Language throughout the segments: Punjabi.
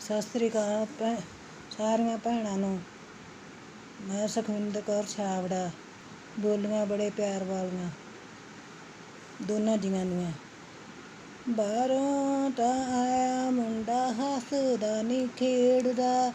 ਸਤਿ ਸ੍ਰੀ ਅਕਾਲ ਭੈ, ਸਾਰੀਆਂ ਭੈਣਾਂ ਨੂੰ। ਮੈਂ ਸੁਖਵਿੰਦਰ ਕੌਰ ਛਾਵੜਾ ਬੋਲੀਆਂ ਬੜੇ ਪਿਆਰ ਵਾਲੀਆਂ, ਦੋਨਾਂ ਜੀਆਂ ਦੀਆਂ। ਬਾਹਰੋਂ ਤਾਂ ਆਇਆ ਮੁੰਡਾ ਹੱਸਦਾ ਨਹੀਂ, ਖੇਡਦਾ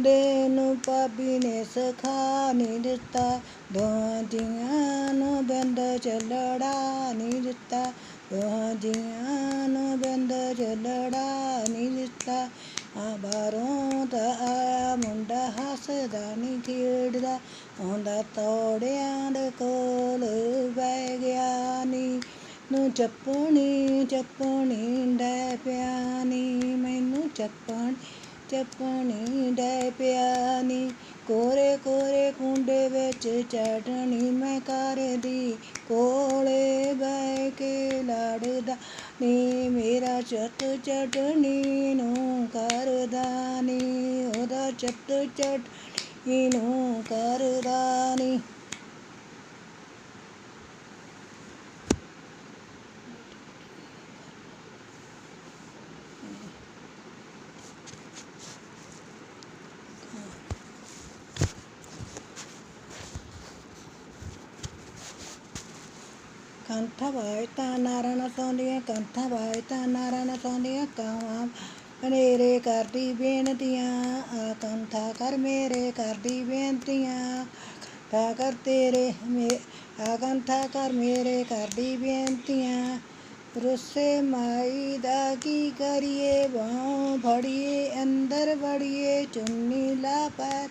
ਦੇ ਨੂੰ ਭਾਬੀ ਨੇ ਸਖਾ ਨਹੀਂ ਦਿੱਤਾ। ਦੋਹਾਂ ਜੀਆਂ ਨੂੰ ਬੰਦ ਚੱਲੜਾ ਨਹੀਂ ਦਿੱਤਾ। ਦੋਹਾਂ ਜੀਆਂ ਨੂੰ ਬੰਦ ਚੱਲੜਾ ਨਹੀਂ ਦਿੱਤਾ। ਬਾਹਰੋਂ ਦਾ ਆਇਆ ਮੁੰਡਾ ਹੱਸਦਾ ਨਹੀਂ ਖੇਡਦਾ ਆਉਂਦਾ ਤੋੜਿਆਂ ਦੇ ਕੋਲ ਬਹਿ ਗਿਆ ਨੀ। ਨੂੰ ਚੱਪਣੀ ਚੱਪਣੀ ਡੈ ਪਿਆ ਨੀ, ਮੈਨੂੰ ਚੱਪਣ, ਚੱਪਣੀ ਡੈ ਪਿਆ ਨੀ। ਕੋਰੇ ਕੋਰੇ ਕੁੰਡੇ ਵਿੱਚ ਚਟਣੀ ਮੈਂ ਕਰਦੀ, ਕੋਲੇ ਬਹਿ ਕੇ ਲੜਦਾ ਨੀ। ਮੇਰਾ ਚੱਤ ਚਟਣੀ ਨੂੰ ਕਰਦਾ ਨੀ ਉਹਦਾ ਚੱਤ ਚਟਣੀ ਨੂੰ ਕਰਦਾ ਨੀ ਕੰਠਾ ਵਾਇਤਾ ਨਾਰਾਇਣ ਸੌਂਦੀਆਂ, ਕੰਠਾ ਵਾਇਤਾ ਨਾਰਾਇਣ ਸੌਂਦੀਆਂ, ਕਾਵਾਂ ਹਨੇਰੇ ਕਰਦੀ ਬੇਨਤੀਆਂ ਆ ਕਰ ਮੇਰੇ ਕਰਦੀ ਬੇਨਤੀਆਂ। ਕੰਠਾ ਕਰ ਤੇਰੇ ਮੇ ਆ ਕਰ ਮੇਰੇ ਕਰਦੀ ਬੇਨਤੀਆਂ। ਰੁੱਸੇ ਮਾਈ ਦਾ ਕੀ ਕਰੀਏ? ਬਾਹ ਫੜੀਏ, ਅੰਦਰ ਵੜੀਏ, ਚੁੰਨੀ ਲਾ ਪੈਰ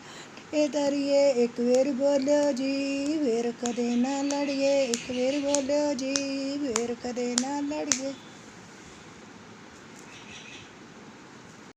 ਇਹ ਤਰੀਏ ਇੱਕ ਵੇਰ ਬੋਲਿਓ ਜੀ ਵੇਰ ਕਦੇ ਨਾ ਲੜੀਏ। ਇੱਕ ਵੇਰ ਬੋਲਿਓ ਜੀ ਵੇਰ ਕਦੇ ਨਾ ਲੜੀਏ।